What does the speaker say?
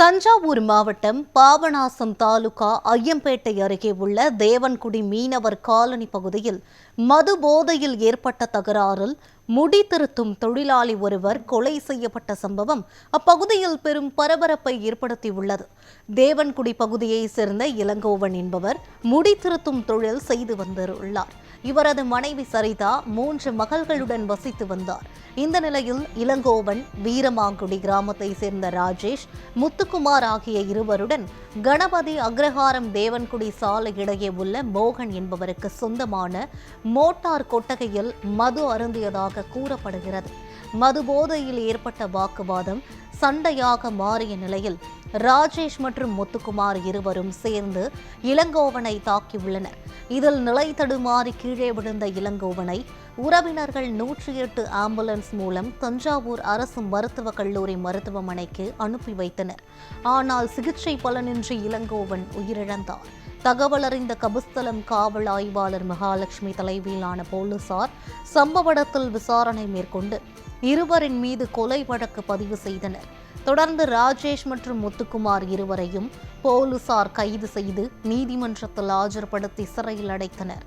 தஞ்சாவூர் மாவட்டம் பாபநாசம் தாலுகா ஐயம்பேட்டை அருகே உள்ள தேவன்குடி மீனவர் காலனி பகுதியில் மது போதையில் ஏற்பட்ட தகராறில் முடி திருத்தும் தொழிலாளி ஒருவர் கொலை செய்யப்பட்ட சம்பவம் அப்பகுதியில் பெரும் பரபரப்பை ஏற்படுத்தியுள்ளது. தேவன்குடி பகுதியைச் சேர்ந்த இளங்கோவன் என்பவர் முடி திருத்தும் தொழில் செய்து வந்துள்ளார் இவரது மனைவி சரிதா மூன்று மகள்களுடன் வசித்து வந்தார். இந்த நிலையில் இளங்கோவன் வீரமாங்குடி கிராமத்தை சேர்ந்த ராஜேஷ் முத்துக்குமார் ஆகிய இருவருடன் கணபதி அக்ரஹாரம் தேவன்குடி சாலை இடையே உள்ள மோகன் என்பவருக்கு சொந்தமான மோட்டார் கொட்டகையில் மது அருந்தியதாக கூறப்படுகிறது. மது போதையில் ஏற்பட்ட வாக்குவாதம் சண்டையாக மாறிய நிலையில் ராஜேஷ் மற்றும் முத்துக்குமார் இருவரும் சேர்ந்து இளங்கோவனை தாக்கியுள்ளனர். இதில் நிலை தடுமாறி கீழே விழுந்த இளங்கோவனை உறவினர்கள் நூற்றி எட்டு ஆம்புலன்ஸ் மூலம் தஞ்சாவூர் அரசு மருத்துவக் கல்லூரி மருத்துவமனைக்கு அனுப்பி வைத்தனர். ஆனால் சிகிச்சை பலனின்றி இளங்கோவன் உயிரிழந்தார். தகவல் அறிந்த கபுஸ்தலம் காவல் ஆய்வாளர் மகாலட்சுமி தலைமையிலான போலீசார் சம்பவ இடத்தில் விசாரணை மேற்கொண்டு இருவரின் மீது கொலை வழக்கு பதிவு செய்தனர். தொடர்ந்து ராஜேஷ் மற்றும் முத்துக்குமார் இருவரையும் போலீசார் கைது செய்து நீதிமன்றத்தில் ஆஜர்படுத்தி சிறையில் அடைத்தனர்.